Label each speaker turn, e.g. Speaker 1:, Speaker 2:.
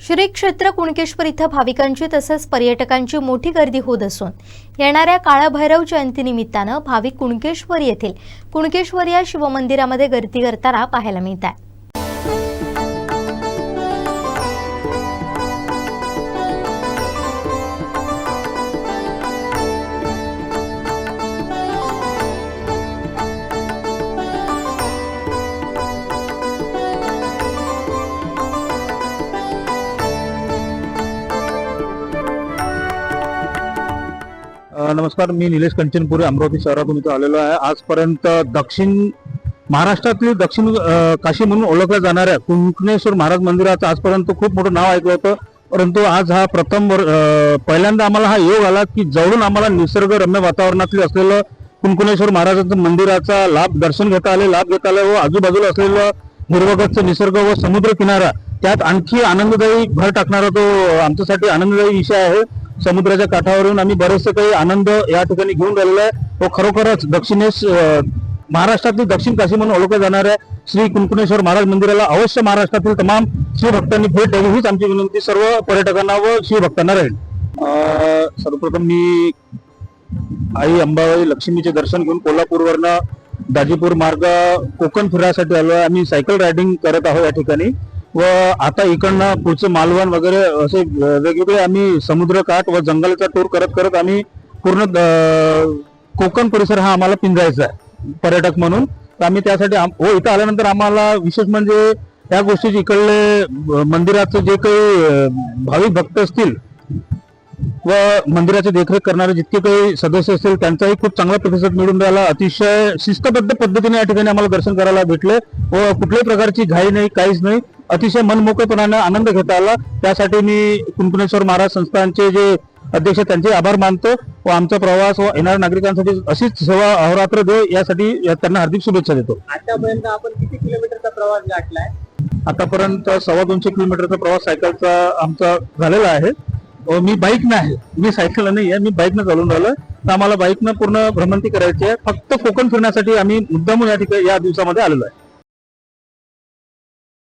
Speaker 1: श्री क्षेत्र कुणकेश्वर इथं भाविकांची तसंच पर्यटकांची मोठी गर्दी होत असून येणाऱ्या काळाभैरव जयंतीनिमित्तानं भाविक कुणकेश्वर येथील कुणकेश्वर या शिवमंदिरामध्ये गर्दी करताना पाहायला मिळत आहे
Speaker 2: नमस्कार मी निलेश कंचनपुरे अमरावती शहरातून इथं आलेलो आहे. आजपर्यंत दक्षिण महाराष्ट्रातील दक्षिण काशी म्हणून ओळखल्या जाणाऱ्या कुंकणेश्वर महाराज मंदिराचं आजपर्यंत खूप मोठं नाव ऐकलं होतं. परंतु आज हा प्रथम पहिल्यांदा आम्हाला हा योग आला की जवळून आम्हाला निसर्गरम्य वातावरणातील असलेलं कुंकणेश्वर महाराजांचं मंदिराचा लाभ दर्शन घेता आले लाभ घेता आले व आजूबाजूला असलेलं हिरवगच्च निसर्ग व समुद्र किनारा त्यात आणखी आनंददायी भर टाकणारा तो आमच्यासाठी आनंददायी विषय आहे. समुद्राच्या काठावरून आम्ही बरेचसे काही आनंद या ठिकाणी घेऊन राहिलेलो आहे. व खरोखरच दक्षिणेश महाराष्ट्रातील दक्षिण काशी म्हणून ओळखल्या जाणाऱ्या श्री कुंकुणेश्वर महाराज मंदिराला अवश्य महाराष्ट्रातील तमाम शिवभक्तांनी भेट द्यावी हीच आमची विनंती. सर्व पर्यटकांना व शिवभक्तांना राहील. सर्वप्रथम मी आई अंबाबाई लक्ष्मीचे दर्शन घेऊन कोल्हापूरवरनं दाजीपूर मार्ग कोकण फिरायसाठी आलो आहे. आम्ही सायकल रायडिंग करत आहोत या ठिकाणी. व आता इकडनं पुढचं मालवण वगैरे असे वेगवेगळे आम्ही समुद्रकाठ व जंगलाचा टूर करत करत आम्ही पूर्ण कोकण परिसर हा आम्हाला पिंजायचा आहे पर्यटक म्हणून. तर आम्ही त्यासाठी आम- हो इथं आल्यानंतर आम्हाला विशेष म्हणजे या गोष्टीचे इकडले मंदिराचं जे काही भाविक भक्त असतील व मंदिराची देखरेख करणारे जितके काही सदस्य असतील त्यांचाही खूप चांगला प्रतिसाद मिळून राहिला. अतिशय शिस्तबद्ध पद्धतीने या ठिकाणी आम्हाला दर्शन करायला भेटले व कुठल्याही प्रकारची घाई नाही काहीच नाही. अतिशय मनमोकळेपणाने आनंद घेता आला. त्यासाठी मी कुंकुणेश्वर महाराज संस्थानचे जे अध्यक्ष त्यांचे आभार मानतो व आमचा प्रवास व येणाऱ्या नागरिकांसाठी अशीच सेवा अहोरात्र दे यासाठी त्यांना हार्दिक शुभेच्छा देतो.
Speaker 3: आतापर्यंत आपण किती किलोमीटरचा प्रवास गाठलाय?
Speaker 2: आतापर्यंत सव्वा दोनशे किलोमीटरचा प्रवास सायकलचा आमचा झालेला आहे. मी बाईकनं आहे. मी सायकल नाही आहे मी बाईकनं चालून राहिलो तर आम्हाला बाईकनं पूर्ण भ्रमंती करायची आहे. फक्त कोकण फिरण्यासाठी आम्ही मुद्दामून या ठिकाणी या दिवसामध्ये आलेलो आहे.